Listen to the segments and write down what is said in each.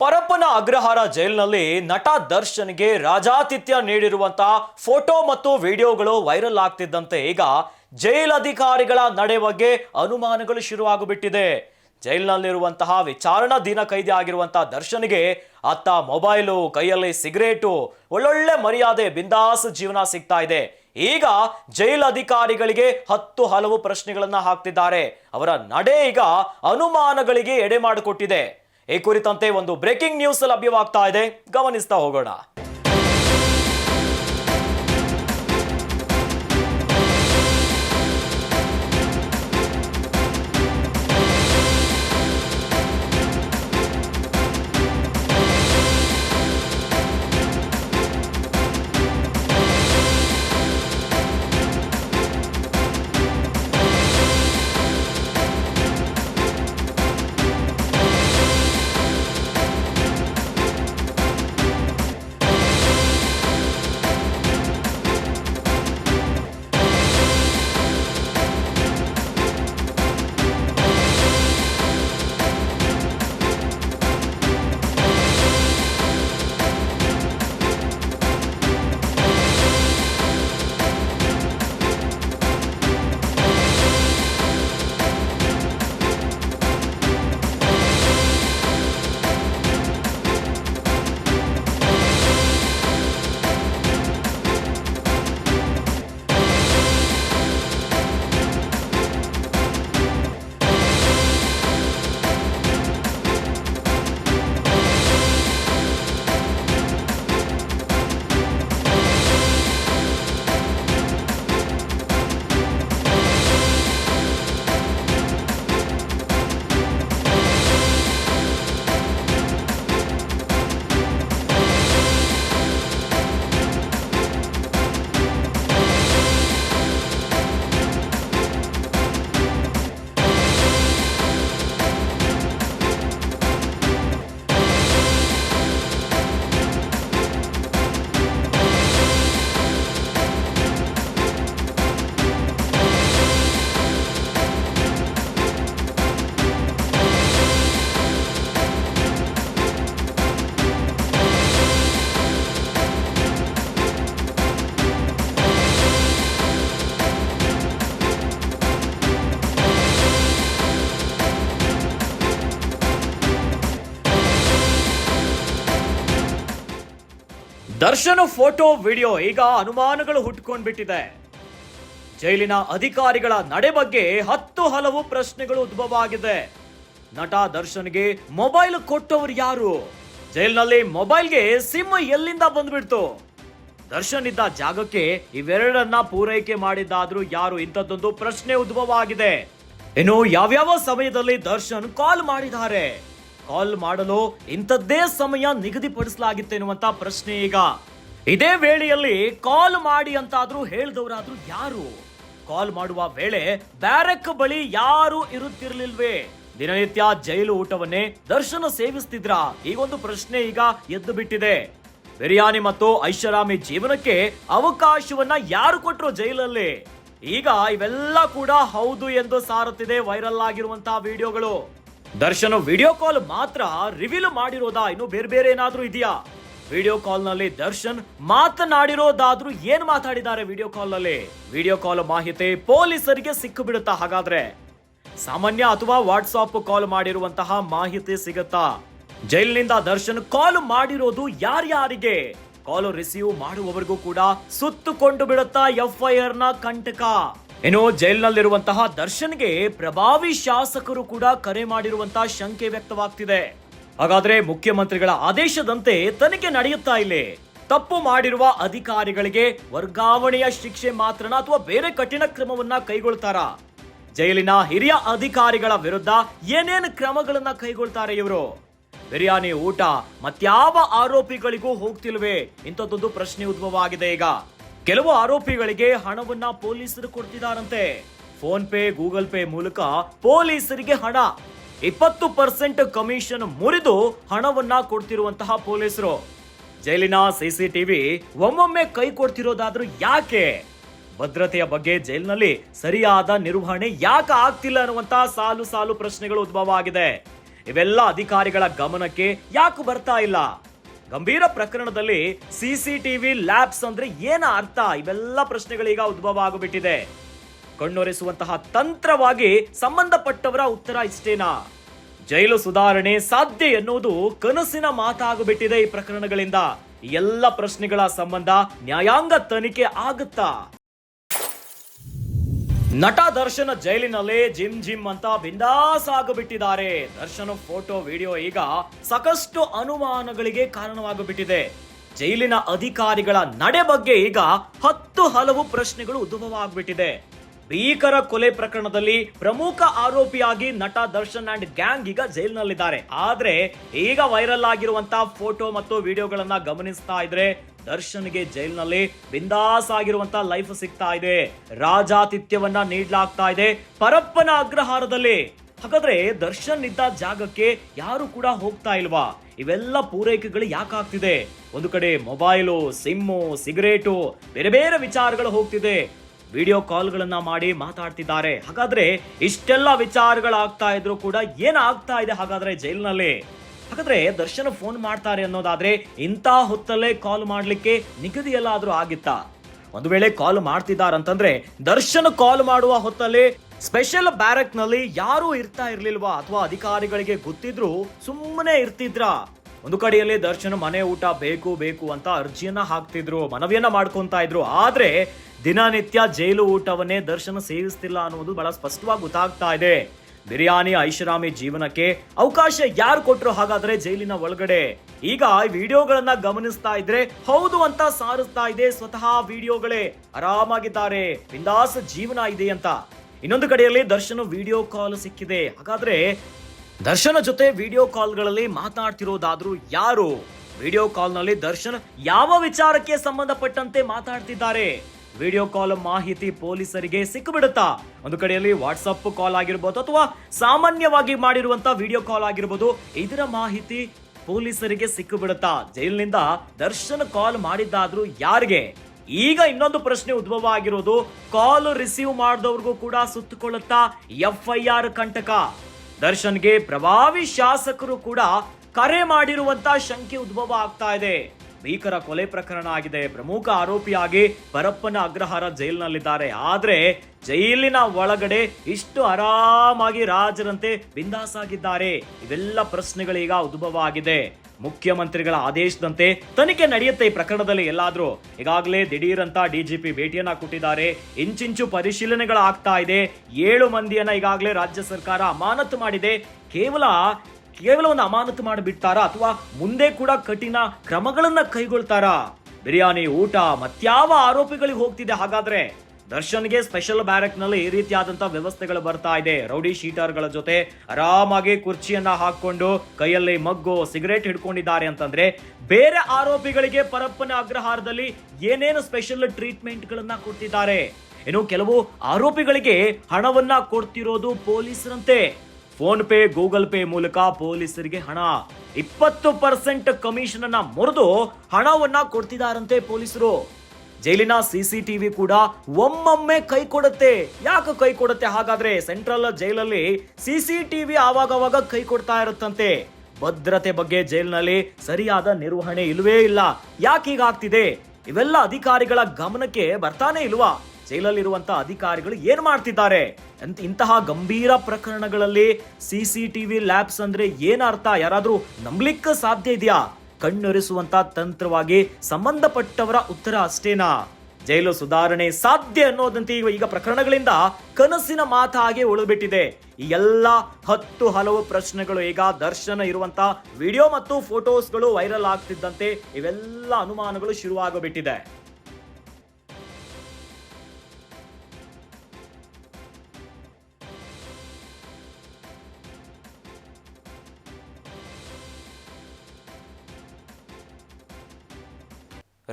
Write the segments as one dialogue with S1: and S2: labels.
S1: ಪರಪ್ಪನ ಅಗ್ರಹಾರ ಜೈಲ್ನಲ್ಲಿ ನಟ ದರ್ಶನ್ಗೆ ರಾಜಾತಿಥ್ಯ ನೀಡಿರುವಂತಹ ಫೋಟೋ ಮತ್ತು ವಿಡಿಯೋಗಳು ವೈರಲ್ ಆಗ್ತಿದ್ದಂತೆ ಈಗ ಜೈಲ್ ಅಧಿಕಾರಿಗಳ ನಡೆ ಬಗ್ಗೆ ಅನುಮಾನಗಳು ಶುರುವಾಗ್ಬಿಟ್ಟಿದೆ. ಜೈಲ್ನಲ್ಲಿರುವಂತಹ ವಿಚಾರಣಾಧೀನ ಕೈದಿ ಆಗಿರುವಂತಹ ದರ್ಶನ್ಗೆ ಅತ್ತ ಮೊಬೈಲು, ಕೈಯಲ್ಲಿ ಸಿಗರೇಟು, ಒಳ್ಳೊಳ್ಳೆ ಮರ್ಯಾದೆ, ಬಿಂದಾಸ್ ಜೀವನ ಸಿಗ್ತಾ ಇದೆ. ಈಗ ಜೈಲ್ ಅಧಿಕಾರಿಗಳಿಗೆ ಹತ್ತು ಹಲವು ಪ್ರಶ್ನೆಗಳನ್ನ ಹಾಕ್ತಿದ್ದಾರೆ. ಅವರ ನಡೆ ಈಗ ಅನುಮಾನಗಳಿಗೆ ಎಡೆ ಮಾಡಿಕೊಟ್ಟಿದೆ. ಈ ಕುರಿತಂತೆ ಒಂದು ಬ್ರೇಕಿಂಗ್ ನ್ಯೂಸ್ ಲಭ್ಯವಾಗ್ತಾ ಇದೆ. ಗಮನಿಸ್ತಾ ಹೋಗೋಣ. ದರ್ಶನ ಫೋಟೋ, ವಿಡಿಯೋ ಈಗ ಅನುಮಾನಗಳು ಹುಟ್ಕೊಂಡ್ಬಿಟ್ಟಿದೆ. ಜೈಲಿನ ಅಧಿಕಾರಿಗಳ ನಡೆ ಬಗ್ಗೆ ಹತ್ತು ಹಲವು ಪ್ರಶ್ನೆಗಳು ಉದ್ಭವ ಆಗಿದೆ ನಟ ದರ್ಶನ್ಗೆ ಮೊಬೈಲ್ ಕೊಟ್ಟವರು ಯಾರು? ಜೈಲಿನಲ್ಲಿ ಮೊಬೈಲ್ಗೆ ಸಿಮ್ ಎಲ್ಲಿಂದ ಬಂದ್ಬಿಡ್ತು? ದರ್ಶನ್ ಇದ್ದ ಜಾಗಕ್ಕೆ ಇವೆರಡನ್ನ ಪೂರೈಕೆ ಮಾಡಿದ್ದಾದ್ರೂ ಯಾರು? ಇಂಥದ್ದೊಂದು ಪ್ರಶ್ನೆ ಉದ್ಭವ ಆಗಿದೆ ಇನ್ನು ಯಾವ್ಯಾವ ಸಮಯದಲ್ಲಿ ದರ್ಶನ್ ಕಾಲ್ ಮಾಡಿದ್ದಾರೆ? ಕಾಲ್ ಮಾಡಲು ಇಂಥದ್ದೇ ಸಮಯ ನಿಗದಿಪಡಿಸಲಾಗಿತ್ತು ಎನ್ನುವಂತ ಪ್ರಶ್ನೆ ಈಗ. ಇದೇ ವೇಳೆಯಲ್ಲಿ ಕಾಲ್ ಮಾಡಿ ಅಂತಾದ್ರೂ ಹೇಳಿದವರಾದ್ರೂ ಯಾರು? ಕಾಲ್ ಮಾಡುವ ವೇಳೆ ಬ್ಯಾರಕ್ ಬಳಿ ಯಾರು ಇರುತ್ತಿರಲಿಲ್ವೇ? ದಿನನಿತ್ಯ ಜೈಲು ಊಟವನ್ನೇ ದರ್ಶನ ಸೇವಿಸ್ತಿದ್ರ? ಈಗೊಂದು ಪ್ರಶ್ನೆ ಈಗ ಎದ್ದು ಬಿಟ್ಟಿದೆ. ಬಿರಿಯಾನಿ ಮತ್ತು ಐಷಾರಾಮಿ ಜೀವನಕ್ಕೆ ಅವಕಾಶವನ್ನ ಯಾರು ಕೊಟ್ಟರು ಜೈಲಲ್ಲಿ? ಈಗ ಇವೆಲ್ಲ ಕೂಡ ಹೌದು ಎಂದು ಸಾರುತ್ತಿದೆ ವೈರಲ್ ಆಗಿರುವಂತಹ ವಿಡಿಯೋಗಳು. ದರ್ಶನ್ ವಿಡಿಯೋ ಕಾಲ್ ಮಾತ್ರ ರಿವೀಲ್ ಮಾಡಿರೋದಾ? ಇನ್ನು ಬೇರೆ ಬೇರೆ ಏನಾದ್ರೂ ಇದೆಯಾ? ವಿಡಿಯೋ ಕಾಲ್ನಲ್ಲಿ ದರ್ಶನ್ ಮಾತನಾಡಿರೋದಾದ್ರೂ ಏನ್ ಮಾತಾಡಿದ್ದಾರೆ ವಿಡಿಯೋ ಕಾಲ್ನಲ್ಲಿ? ವಿಡಿಯೋ ಕಾಲ್ ಮಾಹಿತಿ ಪೊಲೀಸರಿಗೆ ಸಿಕ್ಕು ಬಿಡುತ್ತಾ ಹಾಗಾದ್ರೆ? ಸಾಮಾನ್ಯ ಅಥವಾ ವಾಟ್ಸಾಪ್ ಕಾಲ್ ಮಾಡಿರುವಂತಹ ಮಾಹಿತಿ ಸಿಗುತ್ತಾ? ಜೈಲಿನಿಂದ ದರ್ಶನ್ ಕಾಲ್ ಮಾಡಿರೋದು ಯಾರ್ಯಾರಿಗೆ ಕಾಲ್ ರಿಸೀವ್ ಮಾಡುವವರಿಗೂ ಕೂಡ ಸುತ್ತುಕೊಂಡು ಬಿಡುತ್ತಾ ಎಫ್ಐಆರ್ನ ಕಂಟಕ. ಇನ್ನು ಜೈಲಿನಲ್ಲಿರುವಂತಹ ದರ್ಶನ್ಗೆ ಪ್ರಭಾವಿ ಶಾಸಕರು ಕೂಡ ಕರೆ ಮಾಡಿರುವಂತಹ ಶಂಕೆ ವ್ಯಕ್ತವಾಗ್ತಿದೆ. ಹಾಗಾದ್ರೆ ಮುಖ್ಯಮಂತ್ರಿಗಳ ಆದೇಶದಂತೆ ತನಿಖೆ ನಡೆಯುತ್ತಾ ಇಲ್ಲಿ? ತಪ್ಪು ಮಾಡಿರುವ ಅಧಿಕಾರಿಗಳಿಗೆ ವರ್ಗಾವಣೆಯ ಶಿಕ್ಷೆ ಮಾತ್ರನ ಅಥವಾ ಬೇರೆ ಕಠಿಣ ಕ್ರಮವನ್ನ ಕೈಗೊಳ್ತಾರಾ? ಜೈಲಿನ ಹಿರಿಯ ಅಧಿಕಾರಿಗಳ ವಿರುದ್ಧ ಏನೇನು ಕ್ರಮಗಳನ್ನ ಕೈಗೊಳ್ತಾರೆ ಇವರು? ಬಿರಿಯಾನಿ ಊಟ ಮತ್ಯಾವ ಆರೋಪಿಗಳಿಗೂ ಹೋಗ್ತಿಲ್ವೇ? ಇಂಥದ್ದೊಂದು ಪ್ರಶ್ನೆ ಉದ್ಭವ ಆಗಿದೆ ಈಗ. ಕೆಲವು ಆರೋಪಿಗಳಿಗೆ ಹಣವನ್ನ ಪೊಲೀಸರು ಕೊಡ್ತಿದಾರಂತೆ ಫೋನ್ ಪೇ, ಗೂಗಲ್ ಪೇ ಮೂಲಕ ಪೊಲೀಸರಿಗೆ ಹಣ. ಇಪ್ಪತ್ತು ಪರ್ಸೆಂಟ್ ಕಮಿಷನ್ ಮುರಿದು ಹಣವನ್ನ ಕೊಡ್ತಿರುವಂತಹ ಪೊಲೀಸರು. ಜೈಲಿನ ಸಿಸಿಟಿವಿ ಒಮ್ಮೊಮ್ಮೆ ಕೈ ಕೊಡ್ತಿರೋದಾದ್ರೂ ಯಾಕೆ? ಭದ್ರತೆಯ ಬಗ್ಗೆ ಜೈಲಿನಲ್ಲಿ ಸರಿಯಾದ ನಿರ್ವಹಣೆ ಯಾಕೆ ಆಗ್ತಿಲ್ಲ ಅನ್ನುವಂತಹ ಸಾಲು ಸಾಲು ಪ್ರಶ್ನೆಗಳು ಉದ್ಭವ ಆಗಿದೆ. ಇವೆಲ್ಲ ಅಧಿಕಾರಿಗಳ ಗಮನಕ್ಕೆ ಯಾಕೆ ಬರ್ತಾ ಇಲ್ಲ? ಗಂಭೀರ ಪ್ರಕರಣದಲ್ಲಿ ಸಿಸಿಟಿವಿ ಲ್ಯಾಬ್ಸ್ ಅಂದ್ರೆ ಏನ ಅರ್ಥ? ಇವೆಲ್ಲ ಪ್ರಶ್ನೆಗಳೀಗ ಉದ್ಭವ ಆಗಿಬಿಟ್ಟಿದೆ. ಕಣ್ಣೊರೆಸುವಂತಹ ತಂತ್ರವಾಗಿ ಸಂಬಂಧಪಟ್ಟವರ ಉತ್ತರ ಇಷ್ಟೇನಾ? ಜೈಲು ಸುಧಾರಣೆ ಸಾಧ್ಯ ಎನ್ನುವುದು ಕನಸಿನ ಮಾತಾಗಿಬಿಟ್ಟಿದೆ ಈ ಪ್ರಕರಣಗಳಿಂದ. ಎಲ್ಲ ಪ್ರಶ್ನೆಗಳ ಸಂಬಂಧ ನ್ಯಾಯಾಂಗ ತನಿಖೆ ಆಗುತ್ತಾ? ನಟ ದರ್ಶನ ಜೈಲಿನಲ್ಲಿ ಜಿಮ್ ಜಿಮ್ ಅಂತ ಬಿಂದಾಸ್ ಆಗಿಬಿಟ್ಟಿದ್ದಾರೆ. ದರ್ಶನ ಫೋಟೋ, ವಿಡಿಯೋ ಈಗ ಸಾಕಷ್ಟು ಅನುಮಾನಗಳಿಗೆ ಕಾರಣವಾಗಿಬಿಟ್ಟಿದೆ. ಜೈಲಿನ ಅಧಿಕಾರಿಗಳ ನಡೆ ಬಗ್ಗೆ ಈಗ ಹತ್ತು ಹಲವು ಪ್ರಶ್ನೆಗಳು ಉದ್ಭವ ಆಗ್ಬಿಟ್ಟಿದೆ ಭೀಕರ ಕೊಲೆ ಪ್ರಕರಣದಲ್ಲಿ ಪ್ರಮುಖ ಆರೋಪಿಯಾಗಿ ನಟ ದರ್ಶನ್ ಅಂಡ್ ಗ್ಯಾಂಗ್ ಈಗ ಜೈಲಿನಲ್ಲಿದ್ದಾರೆ. ಆದ್ರೆ ಈಗ ವೈರಲ್ ಆಗಿರುವಂತಹ ಫೋಟೋ ಮತ್ತು ವಿಡಿಯೋಗಳನ್ನ ಗಮನಿಸ್ತಾ ಇದ್ರೆ ದರ್ಶನ್ಗೆ ಜೈಲ್ನಲ್ಲಿ ಬಿಂದಾಸ್ ಆಗಿರುವಂತ ಲೈಫ್ ಸಿಗ್ತಾ ಇದೆ. ರಾಜಾತಿಥ್ಯವನ್ನ ನೀಡಲಾಗ್ತಾ ಇದೆ. ಪರಪ್ಪನ ಅಗ್ರಹಾರದಲ್ಲಿ. ಹಾಗಾದ್ರೆ ದರ್ಶನ್ ಇದ್ದ ಜಾಗಕ್ಕೆ ಯಾರು ಕೂಡ ಹೋಗ್ತಾ ಇಲ್ವಾ? ಇವೆಲ್ಲ ಪೂರೈಕೆಗಳು ಯಾಕಾಗ್ತಿದೆ ಒಂದು ಕಡೆ ಮೊಬೈಲು, ಸಿಮ್ಮು, ಸಿಗರೇಟು, ಬೇರೆ ಬೇರೆ ವಿಚಾರಗಳು ಹೋಗ್ತಿದೆ. ವಿಡಿಯೋ ಕಾಲ್ಗಳನ್ನ ಮಾಡಿ ಮಾತಾಡ್ತಿದ್ದಾರೆ. ಹಾಗಾದ್ರೆ ಇಷ್ಟೆಲ್ಲ ವಿಚಾರಗಳಾಗ್ತಾ ಇದ್ರು ಕೂಡ ಏನಾಗ್ತಾ ಇದೆ ಹಾಗಾದ್ರೆ ಜೈಲಿನಲ್ಲಿ? ಹಾಗಾದ್ರೆ ದರ್ಶನ ಫೋನ್ ಮಾಡ್ತಾರೆ ಅನ್ನೋದಾದ್ರೆ ಇಂಥ ಹೊತ್ತಲ್ಲೇ ಕಾಲ್ ಮಾಡಲಿಕ್ಕೆ ನಿಗದಿ ಎಲ್ಲಾದ್ರೂ ಆಗಿತ್ತಾ? ಒಂದು ವೇಳೆ ಕಾಲ್ ಮಾಡ್ತಿದ್ದಾರಂತಂದ್ರೆ ದರ್ಶನ್ ಕಾಲ್ ಮಾಡುವ ಹೊತ್ತಲ್ಲಿ ಸ್ಪೆಷಲ್ ಬ್ಯಾರಕ್ನಲ್ಲಿ ಯಾರು ಇರ್ತಾ ಇರ್ಲಿಲ್ವಾ? ಅಥವಾ ಅಧಿಕಾರಿಗಳಿಗೆ ಗೊತ್ತಿದ್ರು ಸುಮ್ಮನೆ ಇರ್ತಿದ್ರಾ? ಒಂದು ಕಡೆಯಲ್ಲಿ ದರ್ಶನ್ ಮನೆ ಊಟ ಬೇಕು ಬೇಕು ಅಂತ ಅರ್ಜಿಯನ್ನ ಹಾಕ್ತಿದ್ರು, ಮನವಿಯನ್ನ ಮಾಡ್ಕೊಂತಾ ಇದ್ರು. ಆದ್ರೆ ದಿನನಿತ್ಯ ಜೈಲು ಊಟವನ್ನೇ ದರ್ಶನ ಸೇವಿಸ್ತಿಲ್ಲ ಅನ್ನೋದು ಬಹಳ ಸ್ಪಷ್ಟವಾಗಿ ಗೊತ್ತಾಗ್ತಾ ಇದೆ. ಬಿರಿಯಾನಿ ಐಷಾರಾಮಿ ಜೀವನಕ್ಕೆ ಅವಕಾಶ ಯಾರು ಕೊಟ್ಟರು ಹಾಗಾದ್ರೆ ಜೈಲಿನ ಒಳಗಡೆ? ಈಗ ಈ ವಿಡಿಯೋಗಳನ್ನ ಗಮನಿಸ್ತಾ ಇದ್ರೆ ಹೌದು ಅಂತ ಸಾರಿಸ್ತಾ ಇದೆ ಸ್ವತಃ ವಿಡಿಯೋಗಳೇ. ಆರಾಮಾಗಿದ್ದಾರೆ, ಬಿಂದಾಸ್ ಜೀವನ ಇದೆ ಅಂತ. ಇನ್ನೊಂದು ಕಡೆಯಲ್ಲಿ ದರ್ಶನ್ ವಿಡಿಯೋ ಕಾಲ್ ಸಿಕ್ಕಿದೆ. ಹಾಗಾದ್ರೆ ದರ್ಶನ ಜೊತೆ ವಿಡಿಯೋ ಕಾಲ್ಗಳಲ್ಲಿ ಮಾತಾಡ್ತಿರೋದಾದ್ರೂ ಯಾರು? ವಿಡಿಯೋ ಕಾಲ್ನಲ್ಲಿ ದರ್ಶನ್ ಯಾವ ವಿಚಾರಕ್ಕೆ ಸಂಬಂಧಪಟ್ಟಂತೆ ಮಾತಾಡ್ತಿದ್ದಾರೆ? ವಿಡಿಯೋ ಕಾಲ್ ಮಾಹಿತಿ ಪೊಲೀಸರಿಗೆ ಸಿಕ್ಕಿಬಿಡುತ್ತಾ? ಒಂದು ಕಡೆಯಲ್ಲಿ ವಾಟ್ಸಪ್ ಕಾಲ್ ಆಗಿರ್ಬೋದು ಅಥವಾ ಸಾಮಾನ್ಯವಾಗಿ ಮಾಡಿರುವಂತ ವಿಡಿಯೋ ಕಾಲ್ ಆಗಿರ್ಬೋದು, ಇದರ ಮಾಹಿತಿ ಪೊಲೀಸರಿಗೆ ಸಿಕ್ಕಿಬಿಡುತ್ತಾ? ಜೈಲಿನಿಂದ ದರ್ಶನ್ ಕಾಲ್ ಮಾಡಿದ್ದಾದ್ರೂ ಯಾರಿಗೆ? ಈಗ ಇನ್ನೊಂದು ಪ್ರಶ್ನೆ ಉದ್ಭವ ಆಗಿರೋದು ಕಾಲ್ ರಿಸೀವ್ ಮಾಡಿದವ್ರಿಗೂ ಕೂಡ ಸುತ್ತಕೊಳ್ಳುತ್ತಾ ಎಫ್ ಐ ಆರ್ ಕಂಟಕ? ದರ್ಶನ್ಗೆ ಪ್ರಭಾವಿ ಶಾಸಕರು ಕೂಡ ಕರೆ ಮಾಡಿರುವಂತ ಶಂಕೆ ಉದ್ಭವ ಆಗ್ತಾ ಇದೆ. ಭೀಕರ ಕೊಲೆ ಪ್ರಕರಣ ಆಗಿದೆ. ಪ್ರಮುಖ ಆರೋಪಿಯಾಗಿ ಪರಪ್ಪನ ಅಗ್ರಹಾರ ಜೈಲಿನಲ್ಲಿದ್ದಾರೆ. ಆದ್ರೆ ಜೈಲಿನ ಒಳಗಡೆ ಇಷ್ಟು ಆರಾಮಾಗಿ ರಾಜರಂತೆ ಬಿಂದಾಸಾಗಿದ್ದಾರೆ. ಇವೆಲ್ಲ ಪ್ರಶ್ನೆಗಳೀಗ ಉದ್ಭವ ಆಗಿದೆ ಮುಖ್ಯಮಂತ್ರಿಗಳ ಆದೇಶದಂತೆ ತನಿಖೆ ನಡೆಯುತ್ತೆ ಈ ಪ್ರಕರಣದಲ್ಲಿ ಎಲ್ಲಾದ್ರೂ. ಈಗಾಗಲೇ ದಿಢೀರಂತ ಡಿಜಿಪಿ ಭೇಟಿಯನ್ನ ಕೊಟ್ಟಿದ್ದಾರೆ. ಇಂಚಿಂಚು ಪರಿಶೀಲನೆಗಳಾಗ್ತಾ ಇದೆ. ಏಳು ಮಂದಿಯನ್ನ ಈಗಾಗಲೇ ರಾಜ್ಯ ಸರ್ಕಾರ ಅಮಾನತು ಮಾಡಿದೆ. ಕೇವಲ ಕೇವಲ ಒಂದು ಅಮಾನತು ಮಾಡಿಬಿಡ್ತಾರಾ ಅಥವಾ ಮುಂದೆ ಕೂಡ ಕಠಿಣ ಕ್ರಮಗಳನ್ನ ಕೈಗೊಳ್ತಾರಾ? ಬಿರಿಯಾನಿ, ಊಟ ಮತ್ಯಾವ ಆರೋಪಿಗಳಿಗೆ ಹೋಗ್ತಿದೆ? ಹಾಗಾದ್ರೆ ದರ್ಶನ್ಗೆ ಸ್ಪೆಷಲ್ ಬ್ಯಾರಕ್ನಲ್ಲಿ ಈ ರೀತಿಯಾದಂತ ವ್ಯವಸ್ಥೆಗಳು ಬರ್ತಾ ಇದೆ. ರೌಡಿ ಶೀಟರ್ಗಳ ಜೊತೆ ಆರಾಮಾಗಿ ಕುರ್ಚಿಯನ್ನ ಹಾಕೊಂಡು ಕೈಯಲ್ಲಿ ಮಗ್ಗು, ಸಿಗರೇಟ್ ಹಿಡ್ಕೊಂಡಿದ್ದಾರೆ ಅಂತಂದ್ರೆ ಬೇರೆ ಆರೋಪಿಗಳಿಗೆ ಪರಪ್ಪನ ಅಗ್ರಹಾರದಲ್ಲಿ ಏನೇನು ಸ್ಪೆಷಲ್ ಟ್ರೀಟ್ಮೆಂಟ್ ಗಳನ್ನ ಕೊಡ್ತಿದ್ದಾರೆ? ಇನ್ನು ಕೆಲವು ಆರೋಪಿಗಳಿಗೆ ಹಣವನ್ನ ಕೊಡ್ತಿರೋದು ಪೊಲೀಸರಂತೆ. ಫೋನ್ ಪೇ, ಗೂಗಲ್ ಪೇ ಮೂಲಕ ಪೊಲೀಸರಿಗೆ ಹಣ. ಇಪ್ಪತ್ತು ಪರ್ಸೆಂಟ್ ಕಮಿಷನ್ ಅನ್ನ ಮುರಿದು ಹಣವನ್ನ ಕೊಡ್ತಿದಾರಂತೆ ಪೊಲೀಸರು. ಜೈಲಿನ ಸಿಸಿಟಿವಿ ಕೂಡ ಒಮ್ಮೊಮ್ಮೆ ಕೈ ಕೊಡುತ್ತೆ. ಯಾಕೆ ಕೈ ಕೊಡುತ್ತೆ? ಹಾಗಾದ್ರೆ ಸೆಂಟ್ರಲ್ ಜೈಲಲ್ಲಿ ಸಿಸಿಟಿವಿ ಆವಾಗವಾಗ ಕೈ ಕೊಡ್ತಾ ಇರುತ್ತಂತೆ. ಭದ್ರತೆ ಬಗ್ಗೆ ಜೈಲಿನಲ್ಲಿ ಸರಿಯಾದ ನಿರ್ವಹಣೆ ಇಲ್ಲವೇ ಇಲ್ಲ. ಯಾಕೆ ಹೀಗಾಗ್ತಿದೆ? ಇವೆಲ್ಲ ಅಧಿಕಾರಿಗಳ ಗಮನಕ್ಕೆ ಬರ್ತಾನೆ ಇಲ್ವಾ? ಜೈಲಲ್ಲಿರುವಂತ ಅಧಿಕಾರಿಗಳು ಏನು ಮಾಡ್ತಿದ್ದಾರೆ ಅಂತ ಇಂತಹ ಗಂಭೀರ ಪ್ರಕರಣಗಳಲ್ಲಿ ಸಿಸಿಟಿವಿ ಲ್ಯಾಬ್ಸ್ ಅಂದ್ರೆ ಏನರ್ಥ ಯಾರಾದ್ರೂ ನಂಬ್ಲಿಕ್ಕೆ ಸಾಧ್ಯ ಇದೆಯಾ? ಕಣ್ಣೊರೆಸುವಂತ ತಂತ್ರವಾಗಿ ಸಂಬಂಧಪಟ್ಟವರ ಉತ್ತರ ಅಷ್ಟೇನಾ? ಜೈಲು ಸುಧಾರಣೆ ಸಾಧ್ಯ ಅನ್ನೋದಂತೆ ಈಗ ಪ್ರಕರಣಗಳಿಂದ ಕನಸಿನ ಮಾತಾಗಿ ಉಳಿದ್ಬಿಟ್ಟಿದೆ. ಈ ಎಲ್ಲ ಹತ್ತು ಹಲವು ಪ್ರಶ್ನೆಗಳು ಈಗ ದರ್ಶನ ಇರುವಂತ ವಿಡಿಯೋ ಮತ್ತು ಫೋಟೋಸ್ಗಳು ವೈರಲ್ ಆಗ್ತಿದ್ದಂತೆ ಇವೆಲ್ಲ ಅನುಮಾನಗಳು ಶುರುವಾಗಬಿಟ್ಟಿದೆ.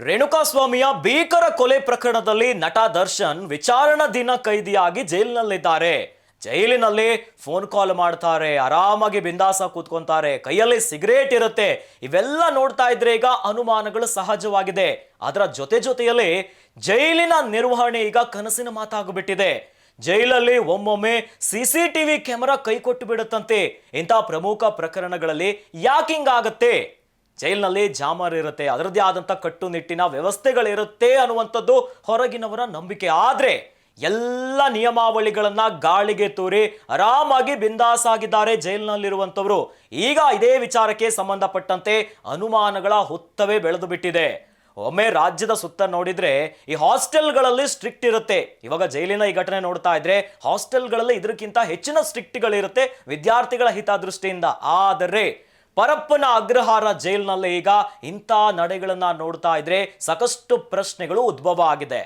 S1: ರೇಣುಕಾಸ್ವಾಮಿಯ ಭೀಕರ ಕೊಲೆ ಪ್ರಕರಣದಲ್ಲಿ ನಟ ದರ್ಶನ್ ವಿಚಾರಣಾ ದಿನ ಕೈದಿಯಾಗಿ ಜೈಲಿನಲ್ಲಿದ್ದಾರೆ. ಜೈಲಿನಲ್ಲಿ ಫೋನ್ ಕಾಲ್ ಮಾಡ್ತಾರೆ, ಆರಾಮಾಗಿ ಬಿಂದಾಸ ಕೂತ್ಕೊಂತಾರೆ, ಕೈಯಲ್ಲಿ ಸಿಗರೇಟ್ ಇರುತ್ತೆ. ಇವೆಲ್ಲ ನೋಡ್ತಾ ಇದ್ರೆ ಈಗ ಅನುಮಾನಗಳು ಸಹಜವಾಗಿದೆ. ಅದರ ಜೊತೆ ಜೊತೆಯಲ್ಲಿ ಜೈಲಿನ ನಿರ್ವಹಣೆ ಈಗ ಕನಸಿನ ಮಾತಾಗ್ಬಿಟ್ಟಿದೆ. ಜೈಲಲ್ಲಿ ಒಮ್ಮೊಮ್ಮೆ ಸಿ ಸಿ ಟಿವಿ ಕ್ಯಾಮೆರಾ ಕೈ ಕೊಟ್ಟು ಬಿಡುತ್ತಂತೆ. ಇಂಥ ಪ್ರಮುಖ ಪ್ರಕರಣಗಳಲ್ಲಿ ಯಾಕಿಂಗಾಗತ್ತೆ ಜೈಲಿನಲ್ಲಿ ಜಾಮರ್ ಇರುತ್ತೆ. ಅದರದ್ದೇ ಆದಂಥ ಕಟ್ಟುನಿಟ್ಟಿನ ವ್ಯವಸ್ಥೆಗಳಿರುತ್ತೆ ಅನ್ನುವಂಥದ್ದು ಹೊರಗಿನವರ ನಂಬಿಕೆ. ಆದರೆ ಎಲ್ಲ ನಿಯಮಾವಳಿಗಳನ್ನ ಗಾಳಿಗೆ ತೂರಿ ಆರಾಮಾಗಿ ಬಿಂದಾಸಾಗಿದ್ದಾರೆ ಜೈಲಿನಲ್ಲಿರುವಂಥವರು. ಈಗ ಇದೇ ವಿಚಾರಕ್ಕೆ ಸಂಬಂಧಪಟ್ಟಂತೆ ಅನುಮಾನಗಳ ಹುತ್ತವೇ ಬೆಳೆದು ಬಿಟ್ಟಿದೆ. ಒಮ್ಮೆ ರಾಜ್ಯದ ಸುತ್ತ ನೋಡಿದ್ರೆ ಈ ಹಾಸ್ಟೆಲ್ಗಳಲ್ಲಿ ಸ್ಟ್ರಿಕ್ಟ್ ಇರುತ್ತೆ. ಇವಾಗ ಜೈಲಿನ ಈ ಘಟನೆ ನೋಡ್ತಾ ಇದ್ರೆ ಹಾಸ್ಟೆಲ್ಗಳಲ್ಲಿ ಇದಕ್ಕಿಂತ ಹೆಚ್ಚಿನ ಸ್ಟ್ರಿಕ್ಟ್ಗಳಿರುತ್ತೆ ವಿದ್ಯಾರ್ಥಿಗಳ ಹಿತದೃಷ್ಟಿಯಿಂದ. ಆದರೆ ಪರಪ್ಪನ ಅಗ್ರಹಾರ ಜೈಲ್ನಲ್ಲಿ ಈಗ ಇಂಥ ನಡೆಗಳನ್ನು ನೋಡ್ತಾ ಇದ್ರೆ ಸಾಕಷ್ಟು ಪ್ರಶ್ನೆಗಳು ಉದ್ಭವ ಆಗಿದೆ.